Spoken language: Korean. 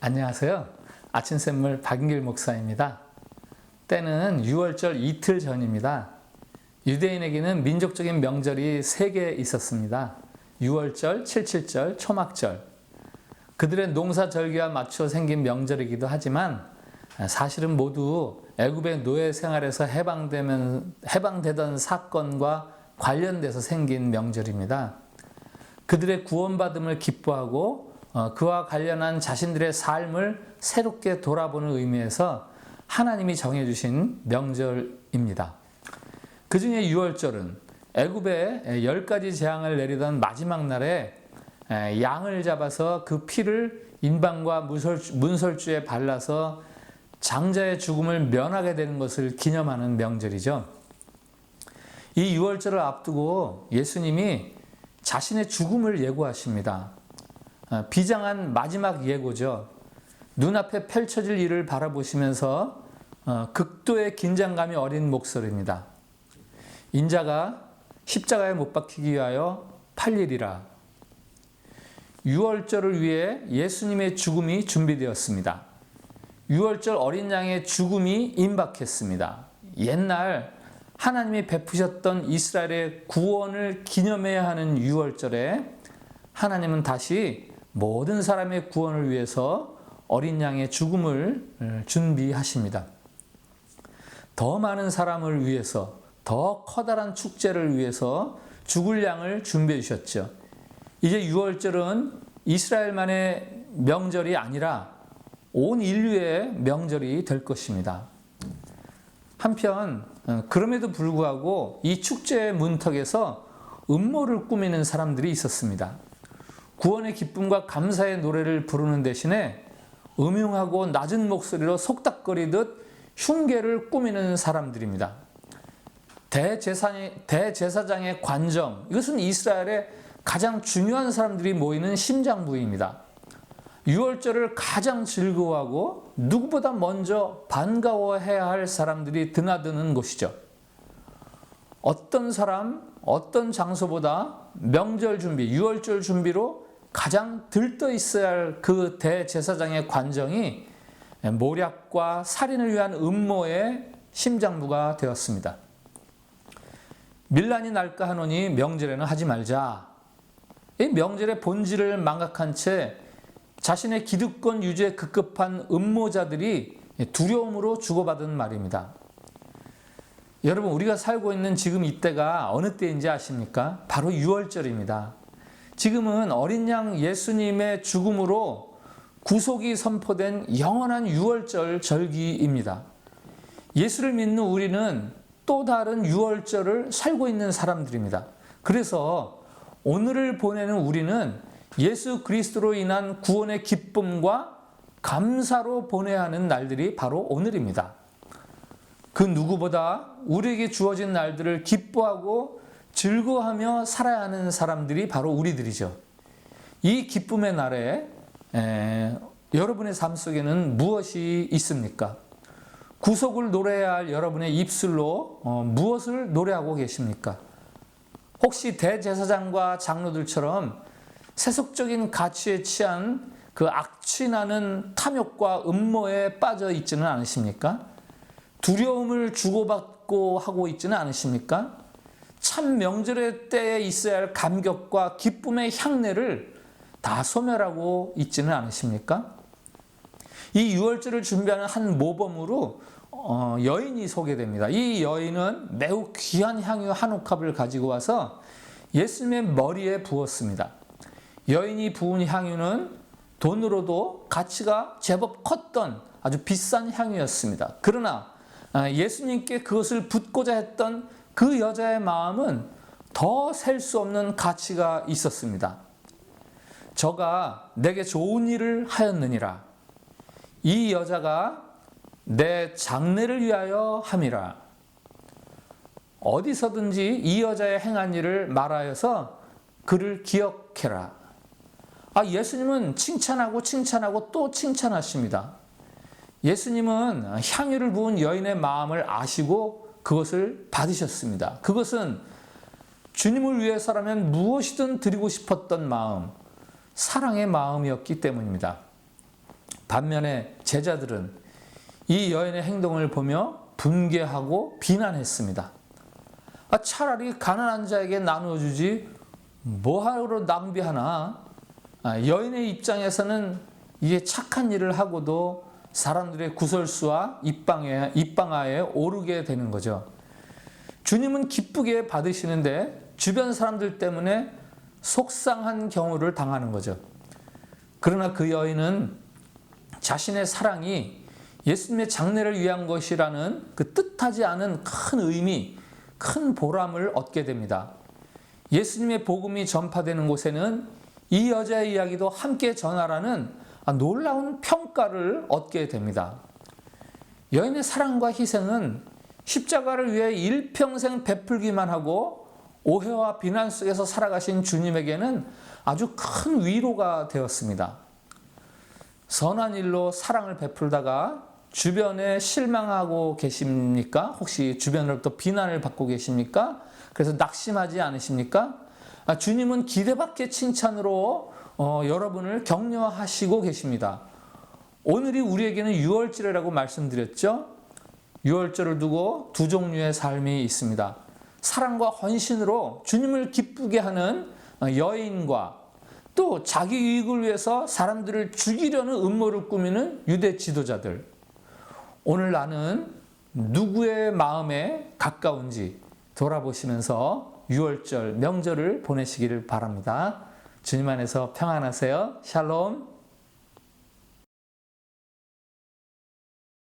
안녕하세요. 아침 샘물 박인길 목사입니다. 때는 6월절 이틀 전입니다. 유대인에게는 민족적인 명절이 세 개 있었습니다. 6월절, 77절, 초막절. 그들의 농사 절기와 맞춰 생긴 명절이기도 하지만 사실은 모두 애굽의 노예 생활에서 해방되면 해방되던 사건과 관련돼서 생긴 명절입니다. 그들의 구원받음을 기뻐하고 어, 그와 관련한 자신들의 삶을 새롭게 돌아보는 의미에서 하나님이 정해주신 명절입니다. 그 중에 6월절은 애굽에 열 가지 재앙을 내리던 마지막 날에 양을 잡아서 그 피를 인방과 문설주에 발라서 장자의 죽음을 면하게 되는 것을 기념하는 명절이죠. 이 6월절을 앞두고 예수님이 자신의 죽음을 예고하십니다. 비장한 마지막 예고죠. 눈앞에 펼쳐질 일을 바라보시면서 극도의 긴장감이 어린 목소리입니다. 인자가 십자가에 못 박히기 위하여 팔리리라. 6월절을 위해 예수님의 죽음이 준비되었습니다. 6월절 어린 양의 죽음이 임박했습니다. 옛날 하나님이 베푸셨던 이스라엘의 구원을 기념해야 하는 6월절에 하나님은 다시 모든 사람의 구원을 위해서 어린 양의 죽음을 준비하십니다. 더 많은 사람을 위해서 더 커다란 축제를 위해서 죽을 양을 준비해 주셨죠. 이제 6월절은 이스라엘만의 명절이 아니라 온 인류의 명절이 될 것입니다. 한편 그럼에도 불구하고 이 축제의 문턱에서 음모를 꾸미는 사람들이 있었습니다. 구원의 기쁨과 감사의 노래를 부르는 대신에 음흉하고 낮은 목소리로 속닥거리듯 흉계를 꾸미는 사람들입니다. 대제사장의, 대제사장의 관정, 이것은 이스라엘의 가장 중요한 사람들이 모이는 심장 부위입니다. 6월절을 가장 즐거워하고 누구보다 먼저 반가워해야 할 사람들이 드나드는 곳이죠. 어떤 사람, 어떤 장소보다 명절 준비, 6월절 준비로 가장 들떠 있어야 할 그 대제사장의 관정이 모략과 살인을 위한 음모의 심장부가 되었습니다. 밀란이 날까 하노니 명절에는 하지 말자. 이 명절의 본질을 망각한 채 자신의 기득권 유지에 급급한 음모자들이 두려움으로 주고받은 말입니다. 여러분, 우리가 살고 있는 지금 이때가 어느 때인지 아십니까? 바로 6월절입니다. 지금은 어린 양 예수님의 죽음으로 구속이 선포된 영원한 6월절 절기입니다. 예수를 믿는 우리는 또 다른 6월절을 살고 있는 사람들입니다. 그래서 오늘을 보내는 우리는 예수 그리스도로 인한 구원의 기쁨과 감사로 보내야 하는 날들이 바로 오늘입니다. 그 누구보다 우리에게 주어진 날들을 기뻐하고 즐거워하며 살아야 하는 사람들이 바로 우리들이죠. 이 기쁨의 날에 에, 여러분의 삶 속에는 무엇이 있습니까? 구속을 노래해야 할 여러분의 입술로 어, 무엇을 노래하고 계십니까? 혹시 대제사장과 장로들처럼 세속적인 가치에 취한 그 악취나는 탐욕과 음모에 빠져 있지는 않으십니까? 두려움을 주고받고 하고 있지는 않으십니까? 참 명절의 때에 있어야 할 감격과 기쁨의 향내를 다 소멸하고 있지는 않으십니까? 이 6월절을 준비하는 한 모범으로 어, 여인이 소개됩니다. 이 여인은 매우 귀한 향유 한 옥합을 가지고 와서 예수님의 머리에 부었습니다. 여인이 부은 향유는 돈으로도 가치가 제법 컸던 아주 비싼 향유였습니다. 그러나 아, 예수님께 그것을 붓고자 했던 그 여자의 마음은 더 셀 수 없는 가치가 있었습니다. 저가 내게 좋은 일을 하였느니라. 이 여자가 내 장래를 위하여 함이라. 어디서든지 이 여자의 행한 일을 말하여서 그를 기억해라. 아, 예수님은 칭찬하고 칭찬하고 또 칭찬하십니다. 예수님은 향유를 부은 여인의 마음을 아시고 그것을 받으셨습니다. 그것은 주님을 위해서라면 무엇이든 드리고 싶었던 마음, 사랑의 마음이었기 때문입니다. 반면에 제자들은 이 여인의 행동을 보며 분개하고 비난했습니다. 아, 차라리 가난한 자에게 나누어 주지 뭐하러 낭비하나? 아, 여인의 입장에서는 이게 착한 일을 하고도 사람들의 구설수와 입방에, 입방아에 오르게 되는 거죠. 주님은 기쁘게 받으시는데 주변 사람들 때문에 속상한 경우를 당하는 거죠. 그러나 그 여인은 자신의 사랑이 예수님의 장례를 위한 것이라는 그 뜻하지 않은 큰 의미, 큰 보람을 얻게 됩니다. 예수님의 복음이 전파되는 곳에는 이 여자의 이야기도 함께 전하라는 놀라운 평가를 얻게 됩니다. 여인의 사랑과 희생은 십자가를 위해 일평생 베풀기만 하고 오해와 비난 속에서 살아가신 주님에게는 아주 큰 위로가 되었습니다. 선한 일로 사랑을 베풀다가 주변에 실망하고 계십니까? 혹시 주변으로부터 비난을 받고 계십니까? 그래서 낙심하지 않으십니까? 아, 주님은 기대밖의 칭찬으로 어, 여러분을 격려하시고 계십니다. 오늘이 우리에게는 유월절이라고 말씀드렸죠. 유월절을 두고 두 종류의 삶이 있습니다. 사랑과 헌신으로 주님을 기쁘게 하는 어, 여인과 또 자기 이익을 위해서 사람들을 죽이려는 음모를 꾸미는 유대 지도자들. 오늘 나는 누구의 마음에 가까운지 돌아보시면서 유월절 명절을 보내시기를 바랍니다. 주님 안에서 평안하세요. 샬롬.